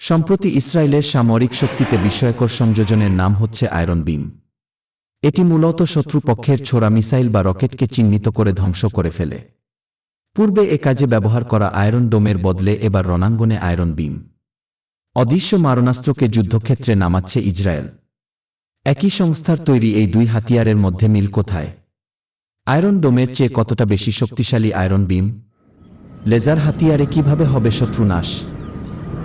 সম্প্রতি ইসরায়েলের সামরিক শক্তিতে বিস্ময়কর সংযোজনের নাম হচ্ছে আয়রন বিম। এটি মূলত শত্রুপক্ষের ছোড়া মিসাইল বা রকেটকে চিহ্নিত করে ধ্বংস করে ফেলে। পূর্বে এ কাজে ব্যবহার করা আয়রন ডোমের বদলে এবার রণাঙ্গনে আয়রন বিম। অদৃশ্য মারণাস্ত্রকে যুদ্ধক্ষেত্রে নামাচ্ছে ইসরায়েল। একই সংস্থার তৈরি এই দুই হাতিয়ারের মধ্যে মিল কোথায়? আয়রন ডোমের চেয়ে কতটা বেশি শক্তিশালী আয়রন বিম? লেজার হাতিয়ারে কীভাবে হবে শত্রু নাশ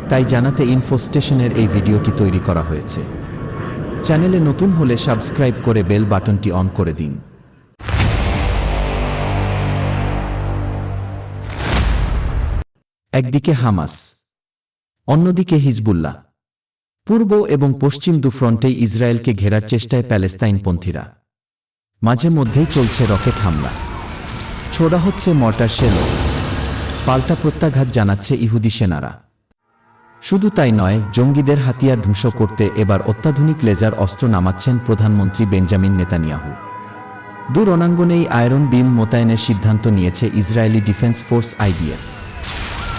তাই জানাতে ইনফো স্টেশনের এই ভিডিওটি তৈরি করা হয়েছে। চ্যানেলে নতুন হলে সাবস্ক্রাইব করে বেল বাটনটি অন করে দিন। একদিকে হামাস, অন্যদিকে হিজবুল্লাহ। পূর্ব এবং পশ্চিম দু ফ্রন্টেই ইসরায়েলকে ঘেরার চেষ্টায় প্যালেস্তাইনপন্থীরা। মাঝে মধ্যেই চলছে রকেট হামলা। ছোড়া হচ্ছে মর্টার শেল। পাল্টা প্রত্যাঘাত জানাচ্ছে ইহুদি সেনারা। শুধু তাই নয়, জঙ্গিদের হাতিয়ার ধ্বংস করতে এবার অত্যাধুনিক লেজার অস্ত্র নামাচ্ছেন প্রধানমন্ত্রী বেঞ্জামিন নেতানিয়াহু। দূর অনাঙ্গনেই আয়রন বিম মোতায়েনের সিদ্ধান্ত নিয়েছে ইসরায়েলি ডিফেন্স ফোর্স আইডিএফ।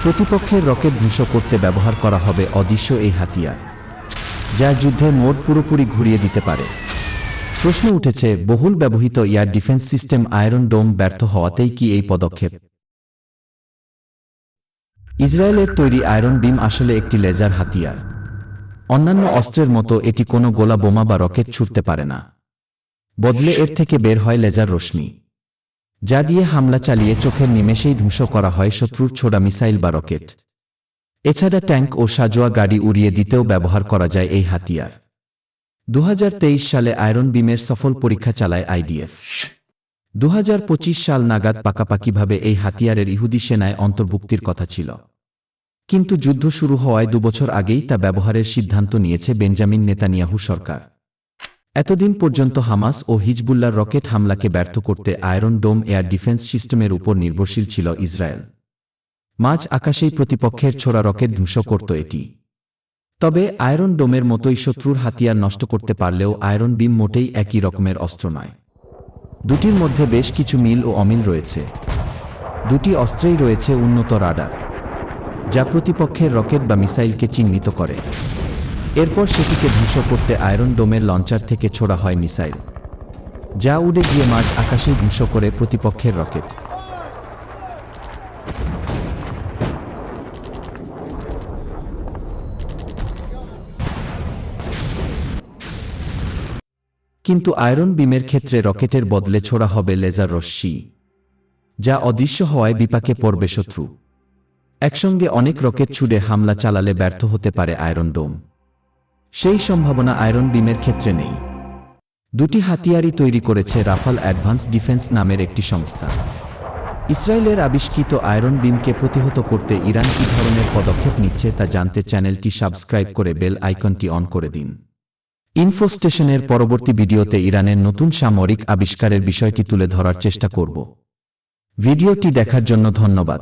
প্রতিপক্ষের রকেট ধ্বংস করতে ব্যবহার করা হবে অদৃশ্য এই হাতিয়ার, যা যুদ্ধে মোট পুরোপুরি ঘুরিয়ে দিতে পারে। প্রশ্ন উঠেছে, বহুল ব্যবহৃত air defence system iron dome ব্যর্থ হওয়াতেই কি এই পদক্ষেপ ইসরায়েলের তৈরি আয়রন বিম আসলে একটি লেজার হাতিয়ার। অন্যান্য অস্ত্রের মতো এটি কোনো গোলা বোমা বা রকেট ছুটতে পারে না। বদলে এর থেকে বের হয় লেজার রশ্মি। যা দিয়ে হামলা চালিয়ে চোখের নিমেষেই ধ্বংস করা হয় শত্রুর ছোড়া মিসাইল বা রকেট। এছাড়া ট্যাঙ্ক ও সাজোয়া গাড়ি উড়িয়ে দিতেও ব্যবহার করা যায় এই হাতিয়ার। দু হাজার তেইশ সালে আয়রন বিমের সফল পরীক্ষা চালায় আইডিএফ। দু হাজার পঁচিশ সাল নাগাদ পাকাপাকিভাবে এই হাতিয়ারের ইহুদি সেনায় অন্তর্ভুক্তির কথা ছিল। কিন্তু যুদ্ধ শুরু হওয়ায় দুবছর আগেই তা ব্যবহারের সিদ্ধান্ত নিয়েছে বেঞ্জামিন নেতানিয়াহু সরকার। এতদিন পর্যন্ত হামাস ও হিজবুল্লার রকেট হামলাকে ব্যর্থ করতে আয়রন ডোম এয়ার ডিফেন্স সিস্টেমের উপর নির্ভরশীল ছিল ইসরায়েল। মাঝ আকাশেই প্রতিপক্ষের ছোড়া রকেট ধ্বংস করত এটি। তবে আয়রন ডোমের মতোই শত্রুর হাতিয়ার নষ্ট করতে পারলেও আয়রন বিম মোটেই একই রকমের অস্ত্র নয়। দুটির মধ্যে বেশ কিছু মিল ও অমিল রয়েছে। দুটি অস্ত্রেই রয়েছে উন্নত রাডার, যা প্রতিপক্ষের রকেট বা মিসাইলকে চিহ্নিত করে। এরপর সেটিকে ধ্বংস করতে আয়রন ডোমের লঞ্চার থেকে ছোড়া হয় মিসাইল, যা উড়ে গিয়ে মাঝ আকাশেই ধ্বংস করে প্রতিপক্ষের রকেট। কিন্তু আয়রন বিমের ক্ষেত্রে রকেটের বদলে ছোড়া হবে লেজার রশ্মি, যা অদৃশ্য হওয়ায় বিপাকে পড়বে শত্রু। একসঙ্গে অনেক রকেট ছুড়ে হামলা চালালে ব্যর্থ হতে পারে আয়রন ডোম। সেই সম্ভাবনা আয়রন বিমের ক্ষেত্রে নেই। দুটি হাতিয়ারই তৈরি করেছে রাফাল অ্যাডভান্স ডিফেন্স নামের একটি সংস্থা। ইসরায়েলের আবিষ্কৃত আয়রন বিমকে প্রতিহত করতে ইরান কী ধরনের পদক্ষেপ নিচ্ছে তা জানতে চ্যানেলটি সাবস্ক্রাইব করে বেল আইকনটি অন করে দিন। ইনফো স্টেশনের পরবর্তী ভিডিওতে ইরানের নতুন সামরিক আবিষ্কারের বিষয়টি তুলে ধরার চেষ্টা করব। ভিডিওটি দেখার জন্য ধন্যবাদ।